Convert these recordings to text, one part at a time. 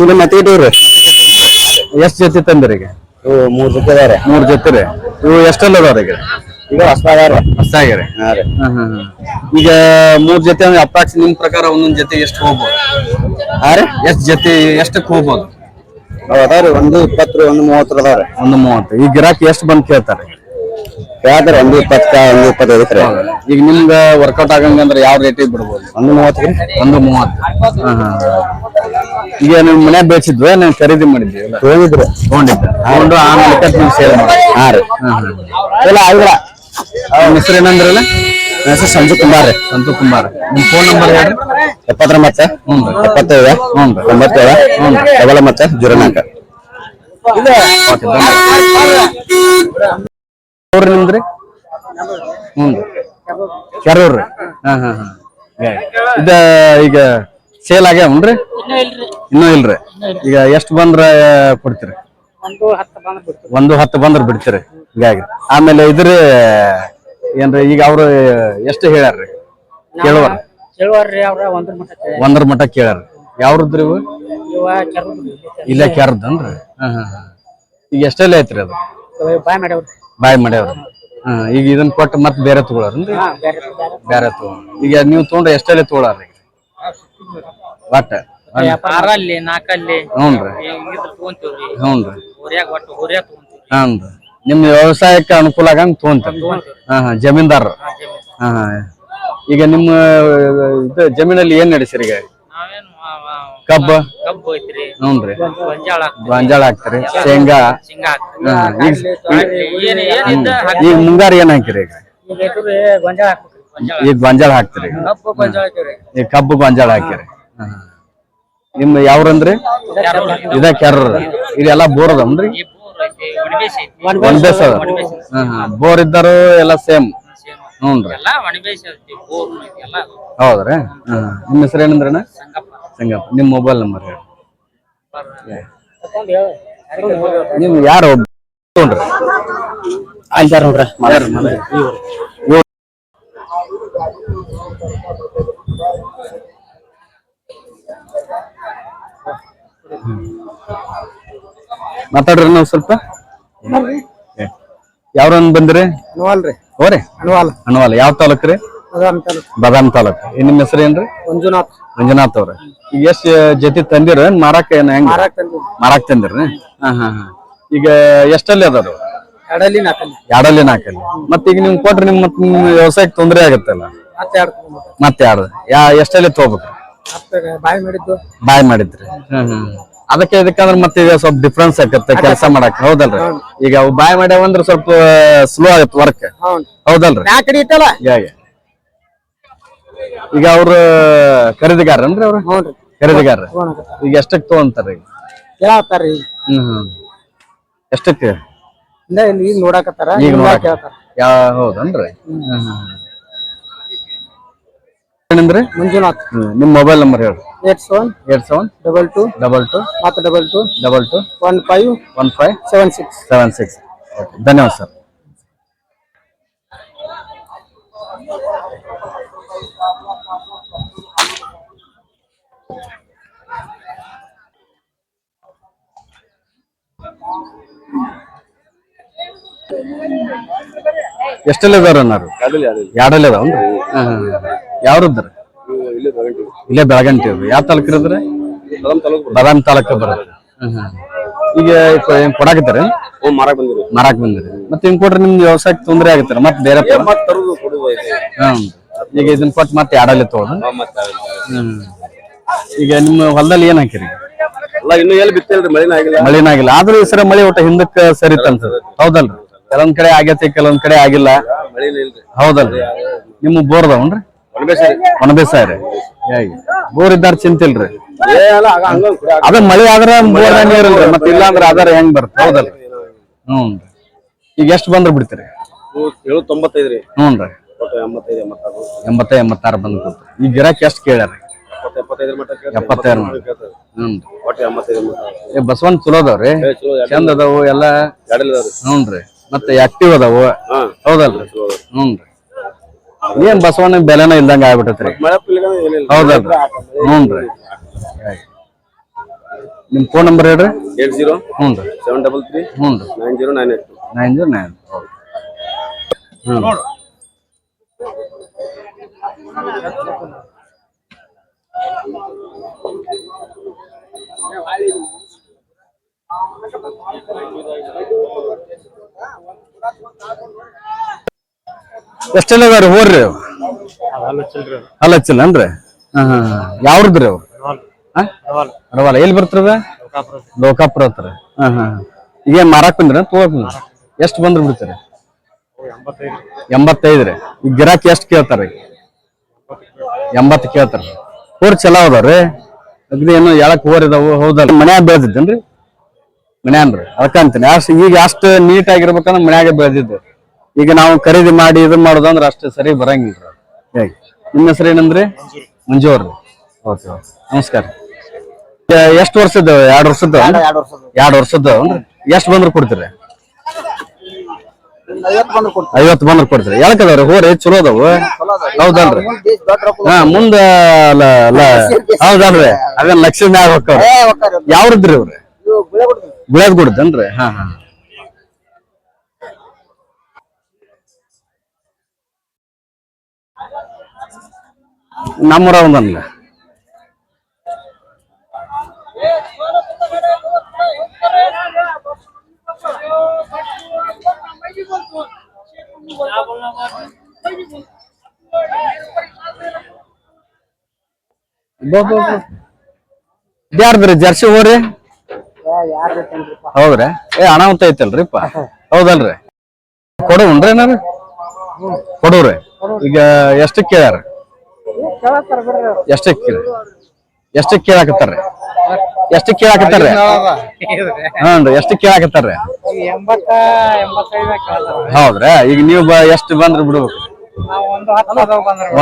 ಈಗ ಮತ್ತೆ ಇಟ್ಟಿವ್ರಿ ಎಷ್ಟ್ ಜೊತೆ ತಂದ್ರಿ ಈಗ? ಇವು ಮೂರ್ ಜೊತೆ ಅದಾವ್ರಿ ಮೂರ್ ಜೊತೆ ರೀ. ಇವು ಎಷ್ಟೆಲ್ಲ ಅದಾವ್ರಿ ಈಗ? ಈಗ ಹೊಸದಾಗ್ರಿ ಹೊಸಾಗ್ಯಾರಿ ಹಾ ರೀ. ಈಗ ಮೂರ್ ಜೊತೆ ಅಂದ್ರೆ ಅಪ್ರಾಕ್ಸ್ ನಿಮ್ ಪ್ರಕಾರ ಒಂದೊಂದ್ ಜೊತೆ ಎಷ್ಟು ಹೋಗ್ಬೋದು? ಹಾ ರೀ. ಎಷ್ಟ್ ಜೊತೆ ಎಷ್ಟಕ್ಕೆ ಹೋಗ್ಬೋದು? ಅವ್ ಅದಾವ್ರಿ ಒಂದು ಇಪ್ಪತ್ತು ಒಂದು ಮೂವತ್ತರ ಅದಾವ್ರಿ. ಒಂದು ಮೂವತ್ತು. ಈ ಗಿರಾಕಿ ಎಷ್ಟು ಬಂದ್ ಕೇಳ್ತಾರೆ? ಕೇಳ್ತಾರ ಒಂದು ಇಪ್ಪತ್ತ ಒಂದು ಇಪ್ಪತ್ತೈದು ರೀ. ಈಗ ನಿಮ್ಗ ವರ್ಕೌಟ್ ಆಗಂಗಂದ್ರೆ ಯಾವ ರೇಟಿಗೆ ಬಿಡ್ಬೋದು? ಒಂದು ಮೂವತ್ತು ರೀ. ಒಂದು ಮೂವತ್ತು. ಹಾ, ಹಾ. ಈಗ ನಿಮ್ ಮನೆ ಬೇಯಿಸಿದ್ವಿ ನೀವು ಖರೀದಿ ಮಾಡಿದ್ವಿ ತಗೊಂಡಿದ್ರು. ತಗೊಂಡಿದ್ದೆ ತಗೊಂಡು ಆಮೇಲೆ ನೀವು ಸೇಲ್ ಮಾಡಿ. ಹಾ ರೀ. ಇಲ್ಲ ಆಗಿಲ್ಲ ನಿಮ್ಮ ಹೆಸರು ಏನಂದ್ರಲ್ಲ? ನನ್ನ ಹೆಸರು ಸಂಜು ಕುಮಾರ್ ರೀ. ಸಂತು ಕುಮಾರ್ ನಿಮ್ ಫೋನ್ ನಂಬರ್ ಹೇಳ್ರಿ. ಎಪ್ಪತ್ತೊಂಬತ್ತ ಎಪ್ಪತ್ತೈದು ಒಂಬತ್ತೇಳು ಡಬಲ್ ಮತ್ತೆ ಜೀರೋ ನಾಲ್ಕು ಅವ್ರಿ ನಿಮ್ದ್ರಿ ಹ್ಞೂ ಕೆರೂರ್ ರೀ. ಹಾ ಹಾ ಹಾ. ಇದ ಈಗ ಸೇಲ್ ಆಗ್ಯಾವನ್ರಿ ಇನ್ನೂ ಇಲ್ರಿ. ಈಗ ಎಷ್ಟು ಬಂದ್ರ ಕೊಡ್ತೀರಿ? ಒಂದು ಹತ್ತು ಬಂದ್ರ ಬಿಡ್ತೀರಿ. ಹೀಗಾಗಿ. ಆಮೇಲೆ ಇದ್ರ ಏನ್ರಿ ಈಗ ಅವ್ರು ಎಷ್ಟು ಹೇಳ್ಯಾರ್ರಿ? ಕೇಳುವ ಒಂದ್ರ ಮಟ್ಟ ಕೇಳ್ಯಾರ. ಯಾವ್ರದ್ರಿ ಇವು? ಇವ ಕೆರದು ಇಲ್ಲೇ ಕ್ಯಾರದನ್ರಿ ಹಾ ಹಾ ಹಾ. ಈಗ ಎಷ್ಟೆಲ್ಲ ಐತ್ರಿ ಅದು? ಬಾಯ್ ಮಾಡ್ಯಾವ್ರಿ. ಹಾ ಈಗ ಇದನ್ನ ಕೊಟ್ಟು ಮತ್ತೆ ಬೇರೆ ತಗೊಳಾರನ್ರಿ? ಬೇರೆ ತಗೋ. ಈಗ ನೀವು ತಗೊಂಡ್ರೆ ಎಷ್ಟೆಲ್ಲ ತಗೊಳಾರ್ರಿ ಒಟ್ಟ. ಆರಲ್ಲಿ ನಾಲ್ಕಲ್ಲಿ ಹ್ಞೂನ್ರಿ ಇದ್ರ ತಗೊಂತೀವ್ರಿ. ಹ್ಞೂನ್ರಿ ಹೊರ್ಯಾಗ ಒಟ್ಟು ಹೊರ್ಯಾಗ ತಗೊಂತೀವ್ರಿ. ಹ್ಞೂನ್ರಿ ನಿಮ್ ವ್ಯವಸಾಯಕ್ಕೆ ಅನುಕೂಲ ಆಗಂಗ್ ತಗೊಂತೀವಿ ಹಾ ಹಾ ಜಮೀನ್ದಾರ. ಹಾ ಹಾ ಈಗ ನಿಮ್ಮ ಇದು ಜಮೀನಲ್ಲಿ ಏನ್ ನಡೆಸಿರಿ ಈಗ? ನಾವೇನು ಕಬ್ಬ? ಕಬ್ಬು ಐತ್ರಿ. ಹ್ಞೂನ್ರಿ ಗೊಂಜಾಳ ಗೊಂಜಾಳ ಹಾಕ್ತಿರಿ. ಶೇಂಗಾ? ಶೇಂಗಾ ಹಾಕ್ತೀವಿ. ಹಾ, ಈಗ ಏನ್ ಏನಿದ್ದ ಈಗ ಮುಂಗಾರು ಏನ್ ಹಾಕಿರಿ ಈಗ? ಗೊಂಜಾಳ ಹಾಕ್ಬೇಕ್ರಿ ಈಗ ಗೊಂಜಾಳ ಹಾಕ್ತಿರಿ ಕಬ್ಬು ಗೊಂಜಾಳ ಹಾಕಿವ್ರಿ ಈಗ ಕಬ್ಬು ಗೊಂಜಾಳ ಹಾಕಿರಿ. ನಿಮ್ಮ ಯಾವ್ರಂದ್ರಿ? ಇದ ಕೆರ್ರ. ಇದೆಲ್ಲ ಬೋರ್ ಅದಾವನ್ರಿ? ಈ ಬೋರ್ ಐತಿ ಒಣಬೇಸ್ ಬೇಸ್ ಅದ ಬೋರ್ ಇದ್ದಾರು ಎಲ್ಲ ಸೇಮ್. ಹ್ಞೂನ್ರಿ. ಹೌದ್ರಿ? ಹಾ ನಿಮ್ಮ ಹೆಸರು ಏನಂದ್ರಣ್ಣ? ಸಂಗಪ್ಪ. ಸಂಗಪ್ಪ. ನಿಮ್ಮ ಮೊಬೈಲ್ ನಂಬರ್ ಹೇಳಿ. ನೀವು ಯಾರು ತೊಗೊಂಡ್ರಿ ಅಂತಾರ ನೋಡ್ರಿ. ಮಾತಾಡ್ರಿ ನಾವು ಸ್ವಲ್ಪ. ಯಾವ್ರನ್ನ ಬಂದ್ರಿ? ಹೋರಿ ನೋವಲ್ ಅನ್ವಾಲ. ಯಾವ ತಾಲೂಕ್ ರೀ? ಬದಾಮ್ ಬಾದಾಮ್ ತಾಲೂಕ್. ಏನ್ ನಿಮ್ಮ ಹೆಸರು ಏನ್ರಿ? ಮಂಜುನಾಥ್. ಮಂಜುನಾಥ್ ಅವ್ರ. ಈಗ ಎಷ್ಟ್ ಜೊತೆ ತಂದಿರ ಮಾರಾಕ್ ಏನ್ ಹೆಂಗ್? ಮಾರಾಕ್ ತಂದಿರ. ಮಾರಾಕ್ ತಂದಿರ್ರಿ ಹಾ ಹಾ ಹಾ. ಈಗ ಎಷ್ಟಲ್ಲಿ ಅದಾರು ಎಡಲಿ ನಾಲ್ಕಲ್ಲಿ ಎರಡಲ್ಲಿ ನಾಲ್ಕಲ್ಲಿ ಮತ್ತೆ ಈಗ ನಿಮ್ ಕೊಟ್ರಿ ನಿಮ್ ಮತ್ ನಿಮ್ ವ್ಯವಸಾಯಕ್ಕೆ ತೊಂದರೆ ಆಗತ್ತಲ್ಲ? ಮತ್ತೆ ಎರಡು ಮತ್ತೆ ಎರಡು ಯಾ ಎಷ್ಟಲ್ಲಿ ತಗೋಬೇಕು? ಬಾಯ್ ಮಾಡಿದ್ದು? ಬಾಯ್ ಮಾಡಿದ್ರಿ. ಹ್ಮ್ ಹ್ಮ್. ಅದಕ್ಕೆ ಇದಕ್ಕಂದ್ರೆ ಮತ್ತೆ ಈಗ ಸ್ವಲ್ಪ ಡಿಫ್ರೆನ್ಸ್ ಆಗತ್ತೆ ಕೆಲಸ ಮಾಡಕ್ ಹೌದಲ್ರಿ? ಈಗ ಅವು ಬಾಯ್ ಮಾಡ್ಯಾವ ಅಂದ್ರೆ ಸ್ವಲ್ಪ ಸ್ಲೋ ಆಗತ್ತೆ ವರ್ಕ್ ಹೌದಲ್ರಿ? ಹೀಗಾಗಿ ಈಗ ಅವ್ರ ಖರೀದಿಗಾರನ್ರಿ ಅವ್ರ? ಖರೀದಿಗಾರ. ಈಗ ಎಷ್ಟಕ್ ತಗೊಂತಾರ ಈಗ ಕೇಳತ್ತಾರ್ರಿ ಹ್ಮ್ ಹ್ಮ್. ಎಷ್ಟಕ್ಕೆ? ಈಗ ನೋಡಾಕತ್ತಾರ. ಈಗ ನೋಡಾಕ. ಹೌದನ್ರಿ? ಹ್ಮ್ ಹ್ಮ್. ಏನಂದ್ರಿ? ಮಂಜುನಾಥ್. ಹ್ಮ್ ನಿಮ್ ಮೊಬೈಲ್ ನಂಬರ್ ಹೇಳಿ. Eight seven eight seven double two double two ಮತ್ತೆ double two double two one five one five seven six. Seven six. ಧನ್ಯವಾದ ಸರ್. ಎಷ್ಟೆಲ್ಲ ಇದಾರ ಅನ್ನಾರು ಎರಡಲ್ಲಿ ಅದಾವನ್ರಿ ಯಾವ್ರದ್ರಿ ಇಲ್ಲೇ ಬೆಳಗಂಟಿ ಯಾವ ತಾಲೂಕು ಇರೋದ್ರಿ ಬದಾಮ್ ತಾಲೂಕು ಬರುತ್ತೆ. ಈಗ ಕೊಡಾಕತ್ತಾರೆ? ಮಾರಾಕ್ ಬಂದಿರಿ ಮಾರಾಕ್ ಬಂದಿರಿ. ಮತ್ತೆ ಹಿಂಗ್ ಕೊಟ್ರೆ ನಿಮ್ಗೆ ವ್ಯವಸಾಯಕ್ಕೆ ತೊಂದರೆ ಆಗುತ್ತೆ ಮತ್ತೆ ಬೇರೆ ಹ್ಮ್. ಈಗ ಇದನ್ನ ಕೊಟ್ಟು ಮತ್ತೆ ಯಾಡಲ್ಲಿ ಮತ್ತೆ ಹ್ಮ್. ಈಗ ನಿಮ್ಮ ಹೊಲದಲ್ಲಿ ಏನ್ ಹಾಕಿರಿ? ಇನ್ನು ಎಲ್ಲಿ ಬಿತ್ತಿಲ್ರಿ? ಮಳಿನ ಆಗಿಲ್ಲ. ಮಳಿನಾಗಿಲ್ಲ ಆದ್ರೂ ಈ ಸರ ಮಳಿ ಒಟ್ಟ ಹಿಂದಕ್ಕೆ ಸರಿತಂತ ಹೌದಲ್ರಿ? ಕೆಲವೊಂದ್ ಕಡೆ ಆಗೈತಿ ಕೆಲವೊಂದ್ ಕಡೆ ಆಗಿಲ್ಲ. ಹೌದಲ್ರಿ? ನಿಮ್ಮ ಬೋರ್ ಅದಾವನ್ರಿ ಒಣಬೇಸರಿ ಒಣ ಬೇಸಾಯ ರೀ ಹೇಗೆ ಬೋರ್ ಇದ್ದಾರ ಚಿಂತಿಲ್ರಿ ಅದ ಮಳಿ ಆದ್ರ ಬೋರ್ ನೀರಲ್ರಿ ಮತ್ತೆ ಇಲ್ಲ ಅಂದ್ರೆ ಆಧಾರ ಹೆಂಗ್ ಬರುತ್ತೆ? ಹೌದಲ್ರಿ ಹ್ಮ್ ಈಗ ಎಷ್ಟ್ ಬಂದ್ರ ಬಿಡ್ತೀರಿ? ತೊಂಬತ್ತೈದು ರೀ. ಎಂಬತ್ತೈದು ಎಂಬತ್ತಾರು. ಎಂಬತ್ತ ಎಂಬತ್ತಾರು ಬಂದ್ ಈ ಗಿರಾಕಿ ಎಷ್ಟ್ ಕೇಳ್ಯಾರ? ಎಪ್ಪತ್ತು ಎಪ್ಪತ್ತೈದು. ಹ್ಞೂ ಬಸವನ್ ಚಲೋ ಅದಾವ್ರಿ ಚಂದ ಅದಾವು ಎಲ್ಲ. ಇದಾವ್ರಿ. ಹ್ಞೂನ್ರಿ ಮತ್ತೆ ಆಕ್ಟಿವ್ ಅದಾವು. ಹೌದಲ್ರಿ ಹ್ಞೂ ಅದಾವ್ರಿ. ಹ್ಞೂನ್ರಿ ಏನ್ ಬಸವನ ಬೆಲೆನ ಇಲ್ದಂಗ ಆಗ್ಬಿಟ್ಟೈತ್ರಿ? ಮಳೆ ಪುಲ್ಲಿಗನ ಏನಿಲ್ಲ. ಹೌದಲ್ರಿ. ಹ್ಞೂನ್ರಿ. ನಿಮ್ಮ ಫೋನ್ ನಂಬರ್ ಹೇಳ್ರಿ? ಏಟ್ ಜೀರೋ ಹ್ಞೂ ರೀ ಸೆವೆನ್ ಡಬಲ್ ತ್ರೀ ಹ್ಞೂ ರೀ nine zero nine eight nine zero nine ಹ್ಞೂ. ಎಷ್ಟೆಲ್ಲ ಅದಾವ್ರಿ? ಹೋರ್ರಿ ಅವು? ಅಲ್ಲ ಹಚ್ಚಿಲ್ಲ ಅನ್ರಿ ಹಾ ಯಾವ್ರದ್ರಿ ಅವ್ರು ಹಾ? ರವಾಲ. ಎಲ್ಲಿ ಬರ್ತದ ಲೋಕಾಪುರ ಹತ್ರ. ಹಾ ಹಾ ಈಗ ಮಾರಾಕ್ ಬಂದ್ರ? ತಗೋಕ್ ಎಷ್ಟು ಬಂದ್ರ ಬಿಡ್ತೀರಿ? ಎಂಬತ್ತೈದ್ರಿ ಈಗ ಗಿರಾಕಿ ಎಷ್ಟು ಕೇಳ್ತಾರ ಎಂಬತ್ತು ಕೇಳ್ತಾರ ಹೋರ್ ಚಲೋ ಅದಾವ್ರಿ. ಅಗ್ದಿ ಏನೋ ಎಳಕ್ ಹೋರ್ ಇದಾವು? ಹೌದಲ್ಲ ಮನ್ಯಾಗ ಬೆಳೆದಿದ್ದೇನ್ರಿ? ಮನ್ಯಾನ್ರಿ. ಅದಕ್ಕಂತೀನಿ ಅಷ್ಟು ಈಗ ಅಷ್ಟು ನೀಟ್ ಆಗಿರ್ಬೇಕಂದ್ರೆ ಮನ್ಯಾಗ ಬೆಳೆದಿದ್ದು. ಈಗ ನಾವು ಖರೀದಿ ಮಾಡಿ ಇದು ಮಾಡೋದಂದ್ರೆ ಅಷ್ಟೇ ಸರಿ ಬರಂಗಿಲ್ಲ ಹೇಗೆ? ನಿಮ್ಮ ಹೆಸರು ಏನಂದ್ರಿ? ಮಂಜು ಅವ್ರಿ ಓಕೆ ಓಕೆ. ನಮಸ್ಕಾರ. ಎಷ್ಟು ವರ್ಷದ ಎರಡು ವರ್ಷದ ಎರಡು ವರ್ಷದ ಎಷ್ಟು ಬಂದ್ರೆ ಕೊಡ್ತೀರಿ? ಐವತ್ತು ಬಂದ್ರೆ ಕೊಡ್ತೀರಿ. ಯಾಕದವ್ರಿ ಹೋರಿ ಚಲೋ ಅದಾವ. ಹೌದಲ್ರಿ. ಹಾ ಮುಂದ ಹೌದಲ್ರಿ. ಅವೇನ್ ಲಕ್ಷ ಮ್ಯಾಗ ಹೋಗ್ತಾವ್ರಿ. ಯಾವ್ರದ್ರಿ ಇವ್ರಿ? ಗುಳದ್ ಗುಡ್ದನ್ರಿ ಹಾ ಹಾ. ನಮ್ಮೂರ ಒಂದಲ್ಲ ಯಾರ್ದ್ರಿ, ಜರ್ಸಿ ಹೋರಿ ಹೌದ್ರ? ಏ ಅನಾಹುತ ಐತಲ್ರಿಪ್ಪ ಹೌದಲ್ರಿ? ಕೊಡುವನ್ರಿ ಏನಾರ? ಕೊಡುವ್ರಿ. ಈಗ ಎಷ್ಟಕ್ಕೆ ಕೇಳ್ಯಾರ. ಎಷ್ಟಕ್ಕೆ ಕೇಳಿ? ಎಷ್ಟಕ್ಕೆ ಕೇಳಾಕತ್ತಾರ್ರಿ? ಎಷ್ಟಕ್ಕೆ ಕೇಳಾಕತ್ತಾರ್ರಿ? ಹ್ಞೂ ಎಷ್ಟಕ್ಕೆ ಕೇಳಾಕತ್ತಾರ್ರಿ? ಹೌದ್ರಾ ಈಗ ನೀವು ಎಷ್ಟು ಬಂದ್ರೆ ಬಿಡ್ಬೇಕು?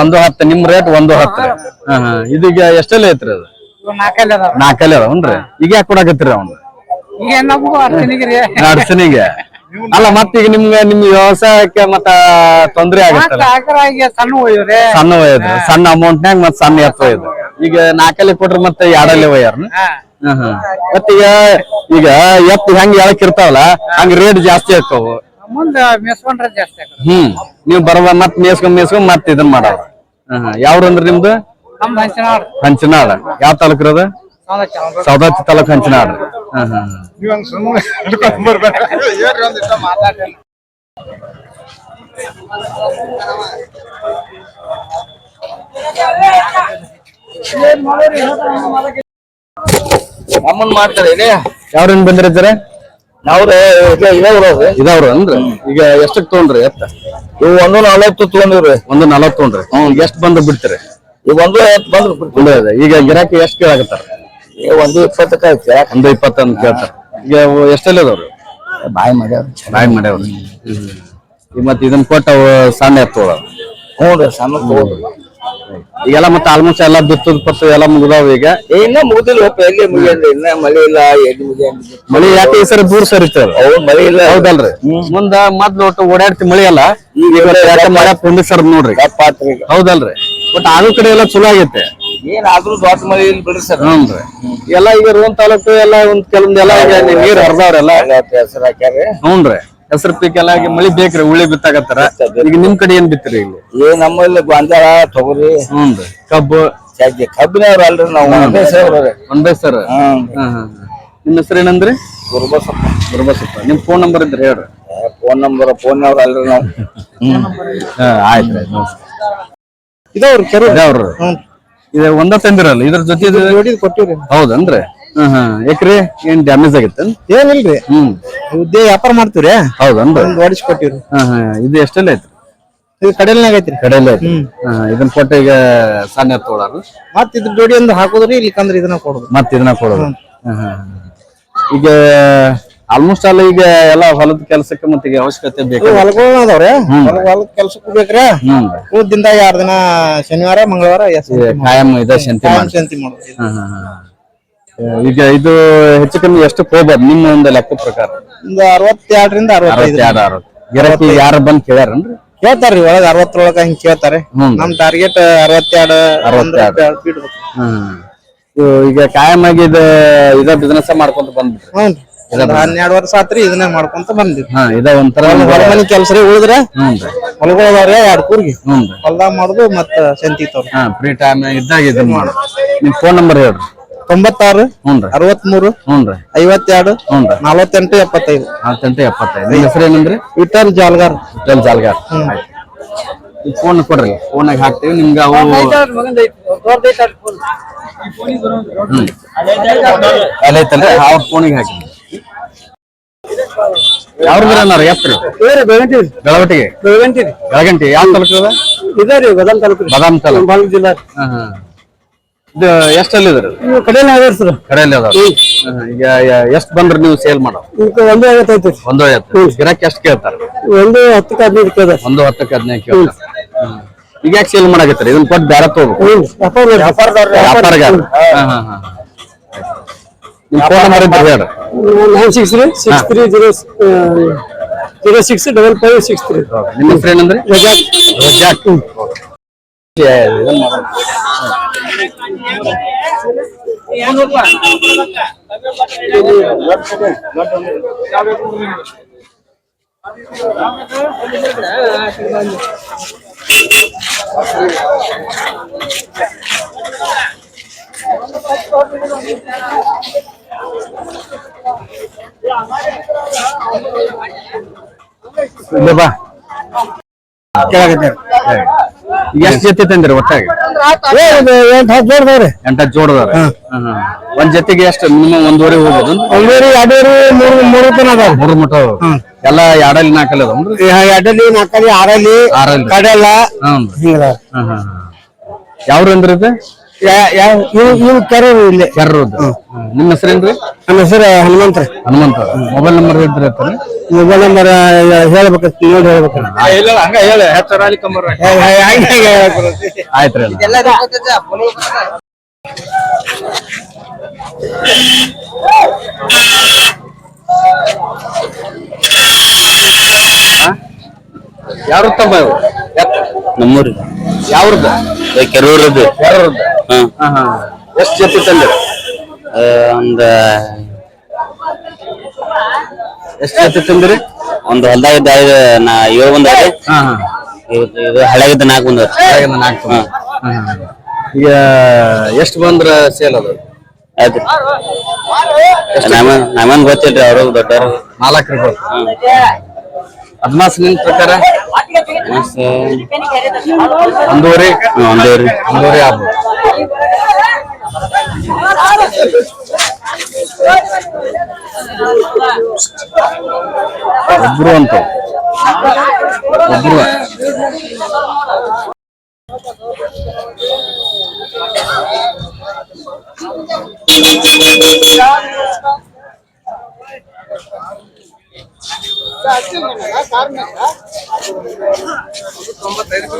ಒಂದು ಹತ್ತು ನಿಮ್ ರೇಟ್ ಒಂದು ಹತ್ತು ಹಾ ಹಾ ಇದೀಗ ಎಷ್ಟೆಲ್ಲ ಐತ್ರಿ ಅದು? ನಾಲ್ಕಲ್ಲಿ ಅದಾವ ನಾಲ್ಕಲ್ಲಿ ಅದಾವನ್ರಿ ಈಗ ಯಾಕೆ ಕೊಡಾಕತ್ತೀರಿ ಅವ್ನು? ಈಗ ನಮಗೂ ಅರ್ಚನಿಗ್ರಿ ಅಡ್ಸನಿಗೆ ಅಲ್ಲ ಮತ್ತೀಗ ನಿಮ್ಗೆ ನಿಮ್ ವ್ಯವಸಾಯಕ್ಕೆ ಮತ್ತ ತೊಂದ್ರೆ ಆಗತ್ತಲ್ಲ? ಸಣ್ಣ ಈಗ ಸಣ್ಣ ಒಯ್ಯೋದು ಸಣ್ಣ ಅಮೌಂಟ್ ನಾಗ ಮತ್ತ ಮತ್ ಸಣ್ಣ ಎತ್ತ ಒಯ್ಯೋದು. ಈಗ ನಾಲ್ಕಲ್ಲಿ ಕೊಟ್ರ ಮತ್ತೆ ಎರಡಲ್ಲಿ ಒಯ್ಯಾರ ಹಾ. ಮತ್ತೀಗ ಈಗ ಎತ್ತು ಹೆಂಗ್ ಎಳಕ್ ಇರ್ತಾವಲ್ಲ ಹಂಗ ರೇಟ್ ಜಾಸ್ತಿ ಆಗತ್ತೆ. ಹ್ಮ್. ನೀವ್ ಬರುವ ಮತ್ ಮೇಸ್ಕೊಂಡ್ ಮೇಸ್ಕೊಂಡ್ ಮತ್ ಇದನ್ ಮಾಡವ ಯಾವ್ರಂದ್ರ ನಿಮ್ದು? ಹಂಚನಾಳ. ಯಾವ ತಾಲೂಕು ಸೌದತ್ತಿ ತಾಲೂಕು ಹ್ಮ್ ಅಮ್ಮನ್ ಮಾಡ್ತಾರೆ ಯಾವ್ರಿಂದ ಬಂದಿರ್ತಾರೆ? ನಾವ್ರೆ ಇದಾವ್ರಿ ಇದಾವ್ರು ಅಂದ್ರ? ಈಗ ಎಷ್ಟಕ್ ತಗೊಂಡ್ರಿ ಎತ್ತ? ಇವ್ ಒಂದು ನಲವತ್ತು ತಗೊಂಡಿವ್ರಿ. ಒಂದು ನಲವತ್ತು ತಗೊಂಡ್ರಿ. ಹ್ಮ್. ಎಷ್ಟ್ ಬಂದ್ ಬಿಡ್ತೀರಿ? ಈಗ ಒಂದು ಬಂದ್ರು ಬಿಡ್ತೀವಿ. ಈಗ ಗಿರಾಕಿ ಎಷ್ಟ್ ಕೇಳಾಕತ್ತಾರ? ಒಂದು ಇಪ್ಪತ್ತಕ್ಕೆ ಐತೆ ಒಂದು ಇಪ್ಪತ್ತೊಂದು ಕೇಳ್ತಾರೆ. ಈಗ ಎಷ್ಟೆಲ್ಲ ಅದಾವ್ರಿ? ಬಾಯಿ ಮಾಡ್ಯಾವ ಬಾಯ್ ಮಾಡ್ಯಾವ್ರಿ ಈಗ ಮತ್ತೆ ಇದನ್ನ ಕೊಟ್ಟ ಅವು ಸಣ್ಣ ಎತ್ತೋಳ ಹ್ಞೂ ರೀ ಸಣ್ಣ ಈಗೆಲ್ಲ ಮತ್ತೆ ಆಲ್ಮೋಸ್ಟ್ ಎಲ್ಲ ಬಿತ್ತದ ಪತ್ತು ಎಲ್ಲ ಮುಗ್ದಾವ ಈಗ. ಇನ್ನ ಮುಗಿದಿಲ್ಲ ಎಲ್ಲಿ ಮುಗಿಯಲ್ಲ ಇನ್ನ ಮಳೆ ಇಲ್ಲ ಎಲ್ಲಿ ಮುಗಿಯನ್ರಿ ಮಳೆ ಯಾಕೆ ಈ ಸರಿ ದೂರ ಸರಿತಾರ ಅವು ಮಳೆ ಇಲ್ಲ. ಹೌದಲ್ರಿ. ಮುಂದ ಮೊದ್ಲು ಒಟ್ಟು ಓಡಾಡ್ತಿ ಮಳೆ ಅಲ್ಲ? ಈಗ ಯಾಕೆ ಮಳೆ ಪುಂಡಿಸರ್ ನೋಡ್ರಿ. ಹೌದಲ್ರಿ. ಬಟ್ ಆದ ಕಡೆ ಎಲ್ಲ ಚಲೋ ಆಗೈತೆ. ಏನ್ ದ್ವಾಸ ಮಳೆ ಇಲ್ಲ ಬಿಡ್ರಿ ಸರ್. ಹ್ಞೂನ್ರಿ ಎಲ್ಲ ಈಗ ರೋನ್ ತಾಲೂಕು ಎಲ್ಲ ಒಂದ್ ಕೆಲವೊಂದ್ ಎಲ್ಲ ಈಗ ನೀರ್ ಹರಿದವ್ರೆಲ್ಲ. ಹೆಸರು ಹಾಕ್ಯಾರಿ ಹ್ಞೂನ್ರಿ ಹೆಸರು ಪೀಕ್ ಎಲ್ಲ ಮಳಿ ಬೇಕ್ರಿ ಉಳಿ ಬಿತ್ತಾಕತ್ತಾರ. ಈಗ ನಿಮ್ ಕಡೆ ಏನ್ ಬಿತ್ತರಿ ಇಲ್ಲಿ? ಏ ನಮ್ಮಲ್ಲಿ ಗೊಂಜಾಳ ತೊಗರಿ ಹ್ಞೂನ್ರಿ ಕಬ್ಬು. ಸಜ್ಜೆ ಕಬ್ಬಿನವ್ರ ಅಲ್ರಿ ನಾವು. ಒಂದ್ ಬೈ ಸರ್. ಹ್ಮ್ ನಿಮ್ಮ ಹೆಸರು ಏನಂದ್ರಿ? ಗುರುಬಸಪ್ಪ. ಗುರುಬಸಪ್ಪ. ನಿಮ್ ಫೋನ್ ನಂಬರ್ ಇದ್ರಿ ಹೇಳ್ರಿ. ಫೋನ್ ನಂಬರ್ ಫೋನ್ ಅವ್ರ ಅಲ್ರಿ ನಾವು. ಹ್ಮ್. ಆಯ್ತು ಆಯ್ತು. ಇದಾವ್ರಿ ಕೆರೆ? ಇದಾವ್ರಿ. ಇದು ಒಂದ ತಂದಿರಲ್ಲ ಇದ್ರ ಜೊತೆ ಜೋಡಿ ಕೊಟ್ಟಿವ್ರಿ. ಹೌದನ್ರಿ ಹ್ಮ್ ಹ್ಮ್ ಎಕ್ರೆ ಏನ್ ಡ್ಯಾಮೇಜ್ ಆಗೈತೆ ಏನಿಲ್ರಿ. ಹ್ಮ್. ಉದ್ದೇ ವ್ಯಾಪಾರ ಮಾಡ್ತೀವ್ರಿ. ಹೌದನ್ರಿ ಒಂದ್ ಓಡಿಸಿ ಕೊಟ್ಟಿವ್ರಿ. ಹಾ ಹಾ. ಇದು ಎಷ್ಟೆಲ್ಲ ಐತ್ರಿ? ಇದು ಕಡೆಲ್ನಾಗ ಐತ್ರಿ. ಕಡೆಯಲ್ಲ ಐತಿ ಹಾ ಇದನ್ನ ಕೊಟ್ಟು ಈಗ ಸಣ್ಣ ತೊಗೊಳಾರು ಮತ್ ಇದ್ರ ಜೋಡಿ ಒಂದು ಹಾಕೋದ್ರಿ ಇಲ್ಲಿಕಂದ್ರ ಇದನ್ನ ಕೊಡೋದು. ಮತ್ತೆ ಇದನ್ನ ಕೊಡೋದು. ಹಾ, ಹಾ, ಹಾ. ಈಗ ಆಲ್ಮೋಸ್ಟ್ ಆಲ್ ಈಗ ಎಲ್ಲ ಹೊಲದ ಕೆಲಸಕ್ಕೆ ಮತ್ತೆ ಈಗ ಅವಶ್ಯಕತೆ ಬೇಕು. ಹೊಲಗಳು ಅದಾವ್ರಿ. ಹೊಲದ ಕೆಲಸಕ್ಕೂ ಬೇಕ್ರಿ ಉದ್ದಿಂದ ಎರಡ್ ದಿನ ಶನಿವಾರ ಮಂಗಳವಾರ ಕಾಯಂ ಇದ ಶಂತಿ. ಈಗ ಇದು ಹೆಚ್ಚು ಕಮ್ಮಿ ಎಷ್ಟು ಹೋಗ್ಬೋದು ನಿಮ್ಮ ಒಂದು ಲೆಕ್ಕ ಪ್ರಕಾರ? ಒಂದು ಅರವತ್ತೆರಡರಿಂದ ಅರವತ್ತೆರಡು ಅರವತ್ತು. ಗಿರಾಕಿ ಯಾರು ಬಂದ್ ಕೇಳ್ಯಾರನ್ರಿ? ಕೇಳ್ತಾರ್ರಿ ಒಳಗ ಅರವತ್ತರೊಳಗ ಹಿಂಗ್ ಕೇಳ್ತಾರೆ. ನಮ್ ಟಾರ್ಗೆಟ್ ಅರವತ್ತೆರಡು ಅರವತ್ತೆರಡು. ಈಗ ಕಾಯಂ ಆಗಿ ಇದ ಬಿಸ್ನೆಸ್ ಮಾಡ್ಕೊಂತ ಬಂದ್ಬಿಟ್ರಿ. ಹನ್ನೆರಡು ವರ್ಷ ಆತ್ರಿ ಇದನ್ನೇ ಮಾಡ್ಕೊಂತ ಬಂದಿವಿ ಹಾ ಇದ ಒಂಥರ ಕೆಲ್ಸ ರೀ ಉಳಿದ್ರ ಹ್ಞೂನ್ರಿ ಹೊಲಗಳು ಅದಾವ್ರಿ ಎರಡ್ ಕೂರ್ಗಿ. ಹ್ಞೂನ್ರಿ ಹೊಲ್ದಾಗ ಮಾಡುದು ಮತ್ತ ಸಂತಿ ತವ್ರಿ ಹಾ ಫ್ರೀ ಟೈಮ್ ಇದ್ದಾಗ ಇದನ್ನ ಮಾಡು. ನಿಮ್ ಫೋನ್ ನಂಬರ್ ಹೇಳ್ರಿ. ತೊಂಬತ್ತಾರು ಹ್ಞೂನ್ರಿ ಅರವತ್ಮೂರು ಹ್ಞೂನ್ರಿ ಐವತ್ತೆರಡು ಹ್ಞೂನ್ರಿ ನಲವತ್ತೆಂಟು ಎಪ್ಪತ್ತೈದು. ಹತ್ತಂಟು ಎಪ್ಪತ್ತೈದು. ನಿಮ್ಮ ಹೆಸರು ಏನಂದ್ರಿ? ವಿಠಲ್ ಜಾಲ್ಗಾರ್. ವಿಠಲ್ ಜಾಲ್ಗಾರ್. ಫೋನ್ ಕೊಡ್ರಿ. ಫೋನಾಗ ಹಾಕ್ತೀವಿ. ನಿಮ್ಗೆ ಅವು ಹ್ಮ್. ಅಲ್ಲೈತಲ್ರಿ ಅವ್ರ ಫೋನಿಗೆ ಹಾಕಿ ಯಾವ್ದ್ರ ಅನ್ನಾರ? ಬೆಳಗಂಟಿ ಬೆಳವಟಿಗೆ ಬೆಳಗಂಟಿ ಯಾವ ತಾಲೂಕು ಅದ? ಇದಾರಿ ಬದಾಮ್ ತಾಲೂಕು ಬಾದಾಮ್ ತಾಲೂಕು. ಬಾಲ್ಕಿ ಜಿಲ್ಲಾ. ಇದು ಎಷ್ಟಲ್ಲಿ ಇದ್ರಿ? ಕಡೆಯಲ್ಲಿ ಅದಾರ ಸರ್. ಕಡೆಯಲ್ಲಿ ಅದಾರ ಈಗ ಎಷ್ಟು ಬಂದ್ರೆ ನೀವು ಸೇಲ್ ಮಾಡೋ ಈಗ ಒಂದು ಐವತ್ತೈತಿ ಒಂದು ಐವತ್ತು ಗಿರಾಕಿ ಎಷ್ಟು ಕೇಳ್ತಾರ? ಒಂದು ಹತ್ತಕ್ಕೆ ಹದಿನೈದು ಕೇಳ್ತಾರೆ. ಒಂದು ಹತ್ತಕ್ಕೆ ಹದಿನೈದು ಕೇಳ್ತಾರ. ಈಗ ಯಾಕೆ ಸೇಲ್ ಮಾಡಾಕತ್ತಾರೆ? ಇದನ್ನ ಕೊಟ್ಟು ಬೇರೆ ತಗೋಬೇಕು ವ್ಯಾಪಾರಗಾರ ಹಾ, ಹಾ, ಹಾ. ನಿಮ್ ಫೋನ್ ನಂಬರ್ ಹೇಳ್ರಿ. Nine six three six three zero zero six double five six three. ನಿಮ್ಮ ಹೆಸರು ಏನಂದ್ರಿ? ರಜಾಕ್. ರಜಾಕ್. ಇದನ್ನ. ಬಾ. ಎಷ್ಟು ಜೊತೆ ತಂದಿರಿ ಒಟ್ಟಾಗಿ? ಎಂಟು ಹತ್ತು ಜೋಡ್ದವ್ರಿ. ಎಂಟ ಜೋಡದಾರ ಒಂದ್ ಜೊತೆಗೆ ಎಷ್ಟು? ಮಿನಿಮಮ್ ಒಂದೂವರೆ ಹೋಗೋದು ಮೂರು ಮೂರು ತನ ಅದಾವ ಮೂರು ಮುಟ್ಟ ಎಲ್ಲ ಎರಡಲ್ಲಿ ನಾಲ್ಕಲ್ಲಿ ಅದಾವನ್ರಿ ಎರಡಲ್ಲಿ ನಾಲ್ಕಲ್ಲಿ ಆರಲ್ಲಿ ಆರಲ್ಲಿ. ಕಡೆಲ್ಲ. ಹ್ಮ್. ಹಿಂಗ ಯಾವ್ರು ಅಂದ್ರ ಇದು? ಇವ್ ಕೆರೂರು ಇಲ್ಲಿ. ಕೆರ್ರದ್ದು ನಿಮ್ಮ ಹೆಸರೇನ್ರಿ ನಮ್ಮ ಹೆಸರು ಹನುಮಂತ ಹನುಮಂತ ಮೊಬೈಲ್ ನಂಬರ್ ಇದ್ರೆ ಮೊಬೈಲ್ ನಂಬರ್ ಹೇಳ್ಬೇಕು ನೋಡಿ ಹೇಳ್ಬೇಕು. ಆಯ್ತ್ರಿ ಯಾವ್ರ ತಮ್ಮ ಇವು ನಮ್ಮೂರಿ. ಯಾವ್ರದ್ದು? ಕೆರೂರದ್ದು. ಹಾ. ಹಾ ಎಷ್ಟು ಜೊತೆ ತಂದಿರಿ? ಒಂದು ಎಷ್ಟು ಜೊತೆ ತಂದಿರಿ? ಒಂದು ಹೊಲ್ದಾಗ ಇದ್ದ ಐದು ನಾ ಏಳು ಬಂದ ಹಾ ಹಾ. ಇದು ಹಳೆಗಿದ್ದ ನಾಲ್ಕು ಬಂದ ನಾಲ್ಕು. ಹಾ. ಈಗ ಎಷ್ಟು ಬಂದ್ರ ಸೇಲ್ ಅದು? ಆಯ್ತು. ನಮ ನಮನ್ ಗೊತ್ತಿಲ್ರಿ ಅವ್ರಿಗೆ ದೊಡ್ಡವ್ರು. ನಾಲ್ಕು ರೂಪಾಯಿ ಅದ್ಮಾಸ್ ನಿನ್ ಪ್ರಕಾರ ಮಸ್ತ್ ಒಂದೂವರೆ ಒಂದೂವರೆ ಒಂದೂವರೆ ಆಗ್ಬೋದು ಒಬ್ರು ಅಂತ ಒಬ್ರು ரொம்ப தெரிஞ்சு